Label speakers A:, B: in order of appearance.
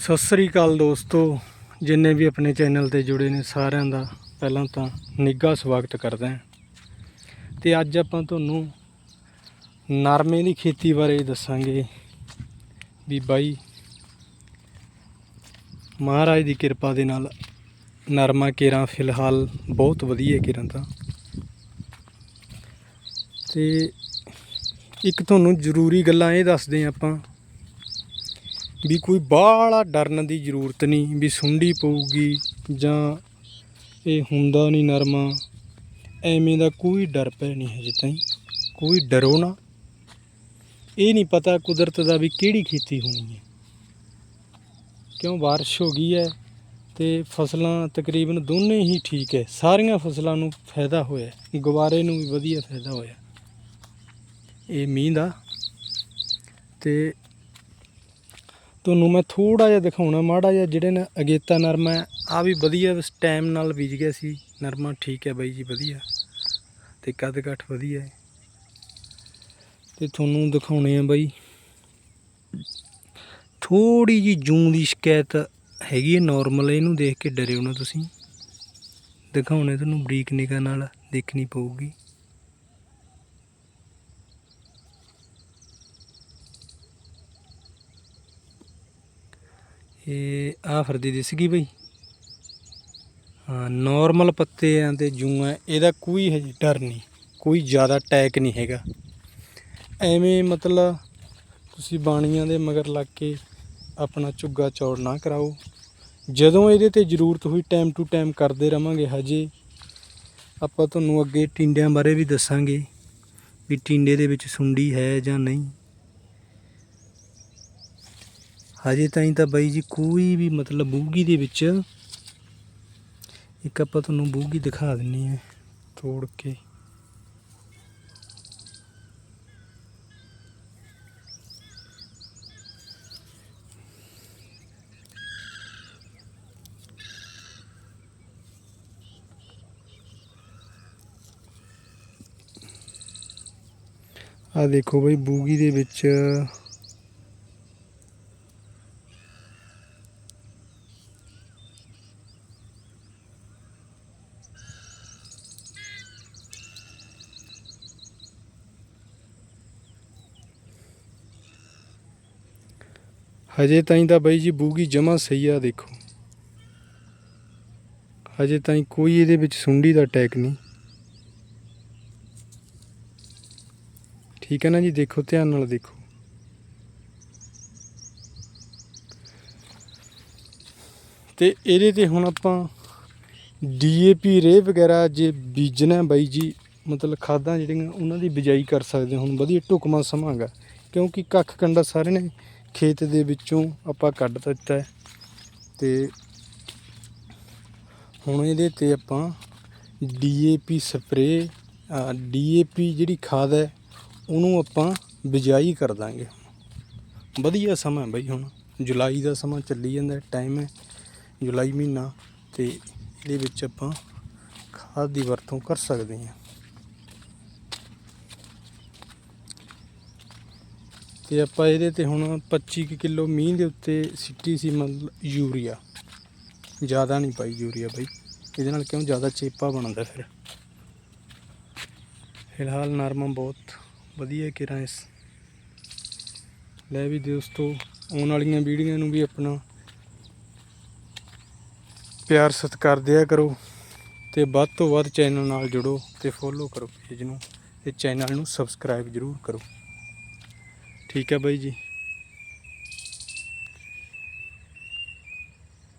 A: ਸਤਿ ਸ੍ਰੀ ਅਕਾਲ ਦੋਸਤੋ, ਜਿੰਨੇ ਵੀ ਆਪਣੇ ਚੈਨਲ ਤੇ ਜੁੜੇ ਨੇ ਸਾਰਿਆਂ ਦਾ, ਪਹਿਲਾਂ ਤਾਂ ਨਿੱਘਾ ਸਵਾਗਤ ਕਰਦਾ ਹਾਂ। ਤੇ ਅੱਜ ਆਪਾਂ ਤੁਹਾਨੂੰ ਨਰਮੇ ਦੀ ਖੇਤੀ ਬਾਰੇ ਦੱਸਾਂਗੇ। ਵੀ ਬਾਈ ਮਹਾਰਾਜ ਦੀ ਕਿਰਪਾ ਦੇ ਨਾਲ ਨਰਮਾ ਕੇਰਾਂ ਫਿਲਹਾਲ ਬਹੁਤ ਵਧੀਆ ਕੇਰਾਂ ਤਾਂ। ਤੇ ਇੱਕ ਤੁਹਾਨੂੰ ਜ਼ਰੂਰੀ ਗੱਲਾਂ ਇਹ ਦੱਸਦੇ ਹਾਂ ਆਪਾਂ ਵੀ ਕੋਈ ਬਾਹਲਾ ਡਰਨ ਦੀ ਜ਼ਰੂਰਤ ਨਹੀਂ, ਵੀ ਸੁੰਡੀ ਪਊਗੀ ਜਾਂ ਇਹ ਹੁੰਦਾ ਨਹੀਂ ਨਰਮਾ। ਐਵੇਂ ਦਾ ਕੋਈ ਡਰ ਪੈ ਨਹੀਂ ਹਜੇ ਤਾਈਂ। ਕੋਈ ਡਰੋ ਨਾ। ਇਹ ਨਹੀਂ ਪਤਾ ਕੁਦਰਤ ਦਾ ਵੀ ਕਿਹੜੀ ਖੇਤੀ ਹੋਣੀ ਹੈ। ਕਿਉਂ ਬਾਰਿਸ਼ ਹੋ ਗਈ ਹੈ ਤੇ ਫਸਲਾਂ ਤਕਰੀਬਨ ਦੋਨੇ ਹੀ ਠੀਕ ਹੈ। ਸਾਰੀਆਂ ਫਸਲਾਂ ਨੂੰ ਫਾਇਦਾ ਹੋਇਆ ਹੈ। ਗਵਾਰੇ ਨੂੰ ਵੀ ਵਧੀਆ ਫਾਇਦਾ ਹੋਇਆ। ਇਹ ਮੀਂਹ ਦਾ। ਤੇ ਤੁਹਾਨੂੰ ਮੈਂ ਥੋੜਾ ਜਿਹਾ ਦਿਖਾਉਣਾ, ਮਾੜਾ ਜਿਹਾ ਜਿਹੜੇ ਨਾ ਅਗੇਤਾ ਨਰਮਾ ਆ ਵੀ ਵਧੀਆ ਟਾਈਮ ਨਾਲ ਬੀਜ ਗਿਆ ਸੀ। ਨਰਮਾ ਠੀਕ ਹੈ ਬਾਈ ਜੀ, ਵਧੀਆ। ਤੇ ਕੱਦ ਕੱਠ ਵਧੀਆ ਹੈ। ਤੇ ਤੁਹਾਨੂੰ ਦਿਖਾਉਣੇ ਆ ਬਾਈ। ਥੋੜੀ ਜੀ ਜੂੰ ਦੀ ਸ਼ਿਕਾਇਤ ਹੈਗੀ ਹੈ ਨਾਰਮਲ ਇਹਨੂੰ ਦੇਖ ਕੇ ਡਰਿਓ ਨਾ ਤੁਸੀਂ। ਦਿਖਾਉਣੇ ਤੁਹਾਨੂੰ ਬਰੀਕ ਨਿਗਾਹ ਨਾਲ, ਦੇਖਣੀ ਪਊਗੀ। ਇਹ ਆ ਫਰਦੀ ਦਿਸ ਗਈ ਬਈ। ਹਾਂ ਨਾਰਮਲ ਪੱਤੇ ਆਂ ਤੇ ਜੂੰ ਹੈ ਇਹਦਾ ਕੋਈ ਹਜੇ ਡਰ ਨਹੀਂ, ਕੋਈ ਜ਼ਿਆਦਾ ਟੈਕ ਨਹੀਂ ਹੈਗਾ। ਐਵੇਂ ਮਤਲਬ ਤੁਸੀਂ ਬਾਣੀਆਂ ਦੇ ਮਗਰ ਲੱਗ ਕੇ ਆਪਣਾ ਝੁੱਗਾ ਚੌੜ ਨਾ ਕਰਾਓ। ਜਦੋਂ ਇਹਦੇ ਤੇ ਜ਼ਰੂਰਤ ਹੋਈ ਟਾਈਮ ਟੂ ਟਾਈਮ ਕਰਦੇ ਰਵਾਂਗੇ ਹਜੇ। ਆਪਾਂ ਤੁਹਾਨੂੰ ਅੱਗੇ ਟਿੰਡਿਆਂ ਬਾਰੇ ਵੀ ਦੱਸਾਂਗੇ ਵੀ ਟਿੰਡੇ ਦੇ ਵਿੱਚ ਸੁੰਡੀ ਹੈ ਜਾਂ ਨਹੀਂ। ਹਜੇ ਤਾਈਂ ਤਾਂ ਬਾਈ ਜੀ ਕੋਈ ਵੀ ਮਤਲਬ ਬੂਗੀ ਦੇ ਵਿੱਚ ਇੱਕ ਆਪਾਂ ਤੁਹਾਨੂੰ ਬੂਗੀ ਦਿਖਾ ਦਿੰਨੀ ਹੈ ਤੋੜ ਕੇ। ਆ ਦੇਖੋ ਬਈ ਬੂਗੀ ਦੇ ਵਿੱਚ ਹਜੇ ਤਾਈਂ ਤਾਂ ਬਾਈ ਜੀ ਬੂਗੀ ਜਮਾ ਸਹੀ ਆ, ਦੇਖੋ। ਹਜੇ ਤਾਈਂ ਕੋਈ ਇਹਦੇ ਵਿੱਚ ਸੁੰਡੀ ਦਾ ਅਟੈਕ ਨਹੀਂ। ਠੀਕ ਹੈ ਨਾ ਜੀ, ਦੇਖੋ, ਧਿਆਨ ਨਾਲ ਦੇਖੋ। ਤੇ ਇਹਦੇ ਤੇ ਹੁਣ ਆਪਾਂ ਡੀਏਪੀ ਰੇ ਵਗੈਰਾ ਜੇ ਬੀਜਣਾ ਬਾਈ ਜੀ, ਮਤਲਬ ਖਾਦਾਂ ਜਿਹੜੀਆਂ, ਉਹਨਾਂ ਦੀ ਬਿਜਾਈ ਕਰ ਸਕਦੇ ਹੁਣ ਵਧੀਆ ਢੁਕਮਾ ਸਮਾਂਗਾ ਕਿਉਂਕਿ ਕੱਖ ਕੰਡਾ ਸਾਰੇ ਨੇ ਖੇਤ ਦੇ ਵਿੱਚੋਂ ਆਪਾਂ ਕੱਢ ਦਿੱਤਾ ਹੈ ਤੇ ਹੁਣ ਇਹਦੇ ਤੇ ਆਪਾਂ ਡੀਏਪੀ ਸਪਰੇ ਡੀਏਪੀ ਜਿਹੜੀ ਖਾਦ ਹੈ, ਉਹਨੂੰ ਆਪਾਂ ਬਿਜਾਈ ਕਰ ਦਾਂਗੇ। ਵਧੀਆ ਸਮਾਂ ਹੈ ਬਈ ਹੁਣ। ਜੁਲਾਈ ਦਾ ਸਮਾਂ ਚੱਲੀ ਜਾਂਦਾ ਟਾਈਮ ਹੈ ਜੁਲਾਈ ਮਹੀਨਾ ਤੇ ਇਹਦੇ ਵਿੱਚ ਆਪਾਂ ਖਾਦ ਦੀ ਵਰਤੋਂ ਕਰ ਸਕਦੇ ਹਾਂ। ਤੇ ਆਪਾਂ ਇਹਦੇ ਤੇ ਹੁਣ 25 ਕੁ ਕਿਲੋ ਮੀਂਹ ਦੇ ਉੱਤੇ ਸਿੱਟੀ ਸੀ ਮਤਲਬ ਯੂਰੀਆ। ਜ਼ਿਆਦਾ ਨਹੀਂ ਪਾਈ ਯੂਰੀਆ ਬਾਈ। ਇਹਦੇ ਨਾਲ ਕਿਉਂ ਜ਼ਿਆਦਾ ਚੇਪਾ ਬਣਦਾ ਫਿਰ? ਫਿਲਹਾਲ ਨਰਮਾ ਬਹੁਤ ਵਧੀਆ ਕਿਰਾਂ ਇਸ। ਲੈ ਵੀ ਦੋਸਤੋ, ਆਉਣ ਵਾਲੀਆਂ ਵੀਡੀਓ ਨੂੰ ਵੀ ਆਪਣਾ ਪਿਆਰ ਸਤਿਕਾਰ ਦਿਆ ਕਰੋ ਤੇ ਵੱਧ ਤੋਂ ਵੱਧ ਚੈਨਲ ਨਾਲ ਜੁੜੋ ਤੇ ਫੋਲੋ ਕਰੋ ਪੇਜ ਨੂੰ ਤੇ ਚੈਨਲ ਨੂੰ ਸਬਸਕ੍ਰਾਈਬ ਜ਼ਰੂਰ ਕਰੋ। ਠੀਕ ਹੈ ਬਾਈ ਜੀ।